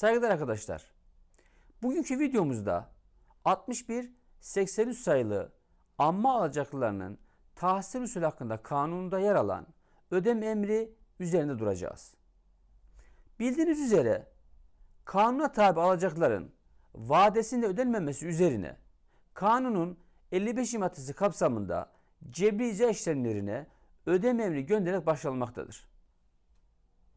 Saygıdeğer arkadaşlar. Bugünkü videomuzda 61-83 sayılı amma alacaklılarının tahsil usulü hakkında kanunda yer alan ödeme emri üzerinde duracağız. Bildiğiniz üzere kanuna tabi alacakların vadesinde ödenmemesi üzerine kanunun 55. maddesi kapsamında cebri icra işlemlerine ödeme emri göndererek başlanmaktadır.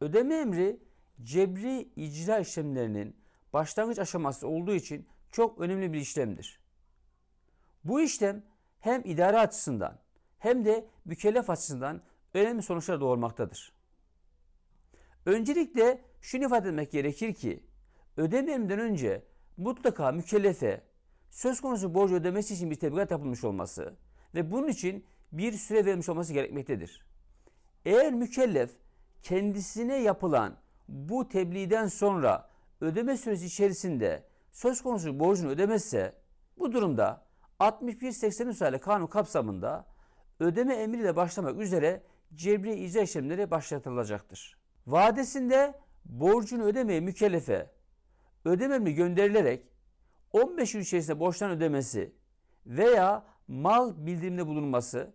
Ödeme emri cebri icra işlemlerinin başlangıç aşaması olduğu için çok önemli bir işlemdir. Bu işlem hem idare açısından hem de mükellef açısından önemli sonuçlar doğurmaktadır. Öncelikle şunu ifade etmek gerekir ki ödeme emrinden önce mutlaka mükellefe söz konusu borcu ödemesi için bir tebligat yapılmış olması ve bunun için bir süre verilmiş olması gerekmektedir. Eğer mükellef kendisine yapılan bu tebliğden sonra ödeme süresi içerisinde söz konusu borcunu ödemezse bu durumda 61-83 sayılı kanun kapsamında ödeme emriyle başlamak üzere cebri icra işlemleri başlatılacaktır. Vadesinde borcunu ödemeye mükellefe ödeme emri gönderilerek 15 gün içerisinde borçtan ödemesi veya mal bildirimde bulunması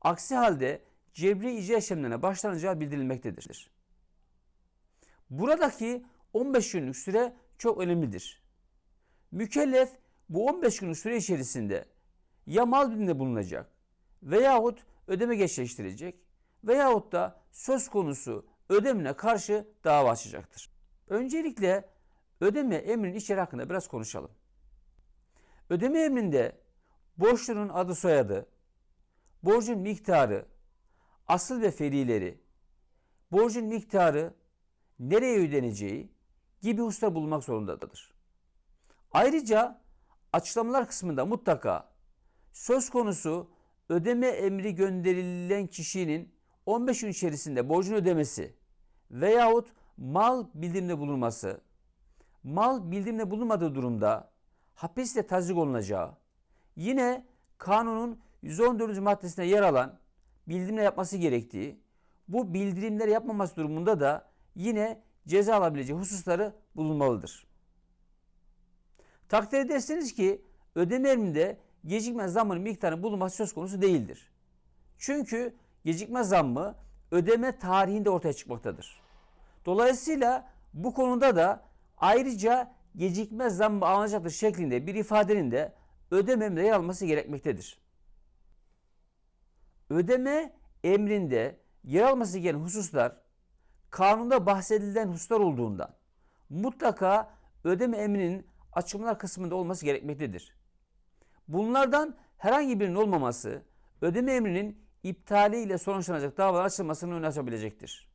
aksi halde cebri icra işlemlerine başlanacağı bildirilmektedir. Buradaki 15 günlük süre çok önemlidir. Mükellef bu 15 günlük süre içerisinde ya mal biliminde bulunacak veyahut ödeme gerçekleştirecek veyahut da söz konusu ödemine karşı dava açacaktır. Öncelikle ödeme emrinin içeriği hakkında biraz konuşalım. Ödeme emrinde borçlunun adı soyadı, borcun miktarı, asıl ve ferileri, borcun miktarı, nereye ödeneceği gibi hususlar bulunmak zorundadır. Ayrıca açıklamalar kısmında mutlaka söz konusu ödeme emri gönderilen kişinin 15 gün içerisinde borcunu ödemesi veyahut mal bildirimde bulunması, mal bildirimde bulunmadığı durumda hapisle tazik olunacağı, yine kanunun 114. maddesinde yer alan bildirimler yapması gerektiği, bu bildirimleri yapmaması durumunda da yine ceza alabileceği hususları bulunmalıdır. Takdir edersiniz ki ödeme emrinde gecikme zammının miktarının bulunması söz konusu değildir. Çünkü gecikme zammı ödeme tarihinde ortaya çıkmaktadır. Dolayısıyla bu konuda da ayrıca gecikme zammı alınacaktır şeklinde bir ifadenin de ödeme emrinde yer alması gerekmektedir. Ödeme emrinde yer alması gereken hususlar kanunda bahsedilen hususlar olduğundan mutlaka ödeme emrinin açıklamalar kısmında olması gerekmektedir. Bunlardan herhangi birinin olmaması ödeme emrinin iptaliyle sonuçlanacak davalar açılmasını önüne açabilecektir.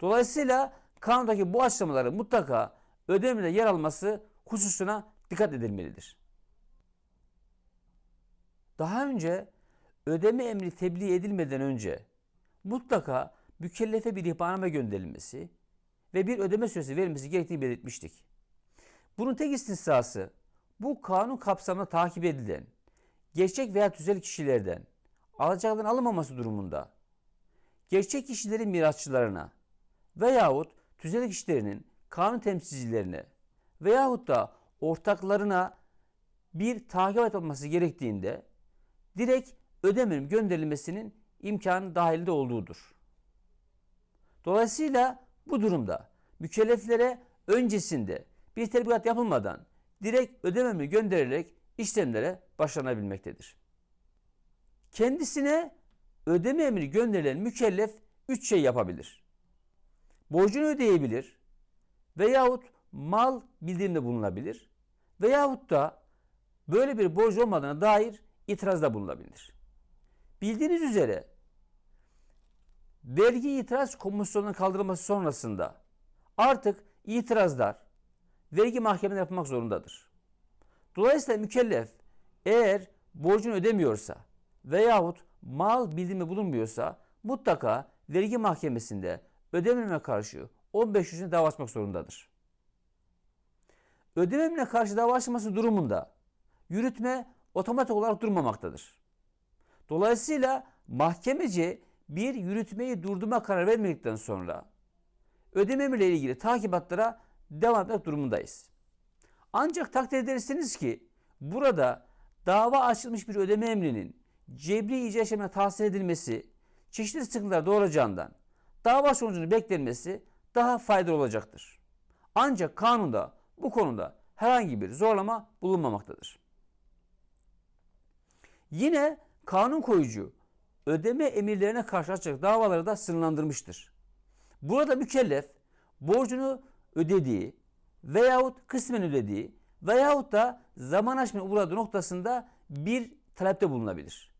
Dolayısıyla kanundaki bu açıklamaları mutlaka ödemede yer alması hususuna dikkat edilmelidir. Daha önce ödeme emri tebliğ edilmeden önce mutlaka mükellefe bir ihbarname gönderilmesi ve bir ödeme süresi verilmesi gerektiğini belirtmiştik. Bunun tek istisnası bu kanun kapsamında takip edilen gerçek veya tüzel kişilerden alacakların alınmaması durumunda gerçek kişilerin mirasçılarına veyahut tüzel kişilerinin kanun temsilcilerine veyahut da ortaklarına bir takip olması gerektiğinde direkt ödemenin gönderilmesinin imkanı dahilinde olduğudur. Dolayısıyla bu durumda mükelleflere öncesinde bir tebligat yapılmadan direkt ödememi gönderilerek işlemlere başlanabilmektedir. Kendisine ödeme emri gönderilen mükellef üç şey yapabilir. Borcunu ödeyebilir veyahut mal bildirimde bulunabilir veyahut da böyle bir borç olmadığına dair itirazda bulunabilir. Bildiğiniz üzere vergi itiraz komisyonunun kaldırılması sonrasında artık itirazlar vergi mahkemede yapılmak zorundadır. Dolayısıyla mükellef eğer borcunu ödemiyorsa veyahut mal bildirimi bulunmuyorsa mutlaka vergi mahkemesinde ödememe karşı 15 yüzüne dava açmak zorundadır. Ödememine karşı dava açması durumunda yürütme otomatik olarak durmamaktadır. Dolayısıyla mahkemece bir yürütmeyi durdurma kararı vermedikten sonra ödeme ile ilgili takibatlara devam etmek durumundayız. Ancak takdir edersiniz ki burada dava açılmış bir ödeme emrinin cebri icra işlemine tahsil edilmesi çeşitli sıkıntılar doğuracağından dava sonucunu beklenmesi daha faydalı olacaktır. Ancak kanunda bu konuda herhangi bir zorlama bulunmamaktadır. Yine kanun koyucu ödeme emirlerine karşı açacak davaları da sınırlandırmıştır. Burada mükellef borcunu ödediği veyahut kısmen ödediği veyahut da zaman aşımına uğradığı noktasında bir talepte bulunabilir.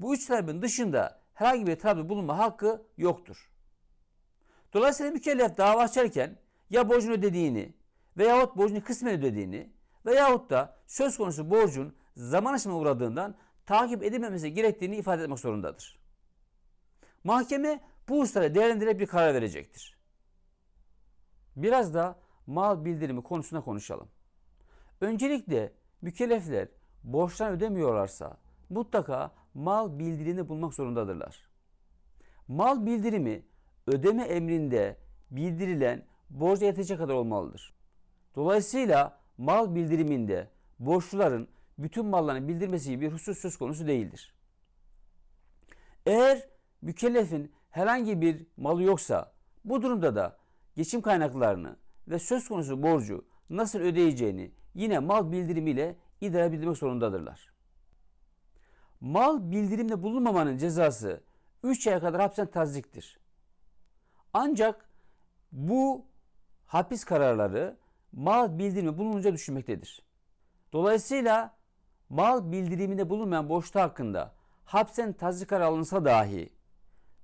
Bu üç talebin dışında herhangi bir talepte bulunma hakkı yoktur. Dolayısıyla mükellef dava açarken ya borcunu ödediğini veyahut borcunu kısmen ödediğini veyahut da söz konusu borcun zaman aşımına uğradığından takip edilmemesi gerektiğini ifade etmek zorundadır. Mahkeme bu hususları değerlendirerek bir karar verecektir. Biraz da mal bildirimi konusunda konuşalım. Öncelikle mükellefler borçlarını ödemiyorlarsa mutlaka mal bildirini bulmak zorundadırlar. Mal bildirimi ödeme emrinde bildirilen borca yetecek kadar olmalıdır. Dolayısıyla mal bildiriminde borçluların bütün mallarını bildirmesi gibi bir husus söz konusu değildir. Eğer mükellefin herhangi bir malı yoksa bu durumda da geçim kaynaklarını ve söz konusu borcu nasıl ödeyeceğini yine mal bildirimiyle idare bildirmek zorundadırlar. Mal bildirimde bulunmamanın cezası 3 aya kadar hapsen taziktir. Ancak bu hapis kararları mal bildirimi bulununca düşünmektedir. Dolayısıyla mal bildiriminde bulunmayan borçlu hakkında hapsen tazik kararı alınsa dahi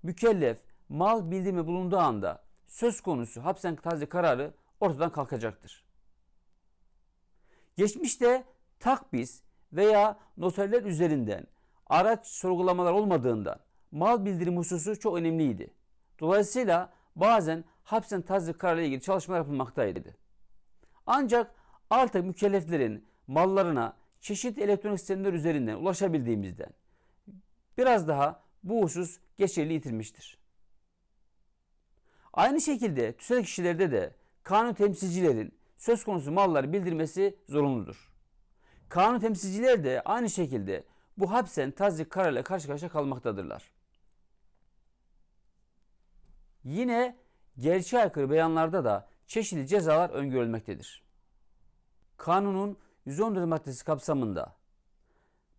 mükellef mal bildirimi bulunduğu anda söz konusu hapsen tazik kararı ortadan kalkacaktır. Geçmişte takbis veya noterler üzerinden araç sorgulamalar olmadığından mal bildirim hususu çok önemliydi. Dolayısıyla bazen hapsen tazik kararı ilgili çalışmalar yapılmaktaydı. Ancak artık mükelleflerin mallarına çeşitli elektronik sistemler üzerinden ulaşabildiğimizden biraz daha bu husus geçerli yitirmiştir. Aynı şekilde tüsel kişilerde de kanun temsilcilerin söz konusu malları bildirmesi zorunludur. Kanun temsilciler de aynı şekilde bu hapsen tazik kararıyla karşı karşıya kalmaktadırlar. Yine gerçeğe aykırı beyanlarda da çeşitli cezalar öngörülmektedir. Kanunun 114 maddesi kapsamında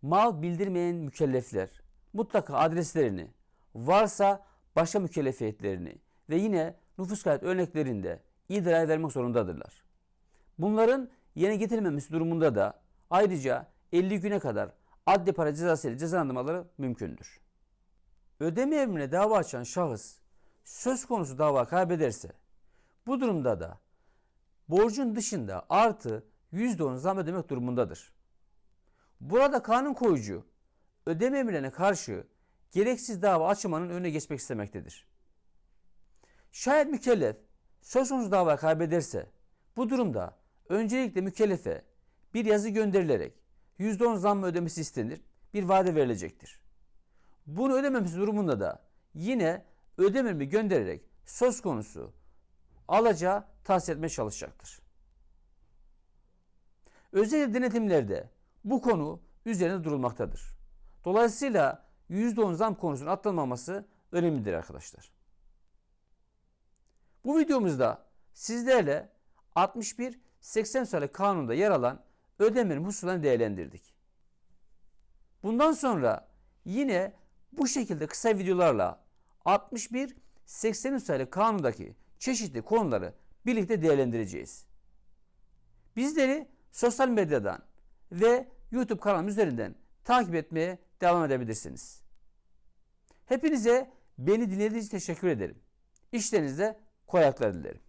mal bildirmeyen mükellefler mutlaka adreslerini, varsa başka mükellefiyetlerini ve yine nüfus kayıt örneklerinde idraya vermek zorundadırlar. Bunların yerine getirilmemesi durumunda da ayrıca 50 güne kadar adli para cezası ile cezalandırmaları mümkündür. Ödeme emrine dava açan şahıs söz konusu dava kaybederse bu durumda da borcun dışında artı %10 zam ödemek durumundadır. Burada kanun koyucu ödeme emirlerine karşı gereksiz dava açmanın önüne geçmek istemektedir. Şayet mükellef söz konusu dava kaybederse bu durumda öncelikle mükellefe bir yazı gönderilerek %10 zam ödemesi istenir, bir vade verilecektir. Bunu ödememesi durumunda da yine ödememi göndererek söz konusu alacağı tahsil etmeye çalışacaktır. Özel denetimlerde bu konu üzerinde durulmaktadır. Dolayısıyla %10 zam konusunun atlanmaması önemlidir arkadaşlar. Bu videomuzda sizlerle 61-80 sayılı kanunda yer alan ödemenin hususlarını değerlendirdik. Bundan sonra yine bu şekilde kısa videolarla 61-80 sayılı kanundaki çeşitli konuları birlikte değerlendireceğiz. Bizleri sosyal medyadan ve YouTube kanalım üzerinden takip etmeye devam edebilirsiniz. Hepinize beni dinlediğiniz için teşekkür ederim. İşlerinizde kolaylıklar dilerim.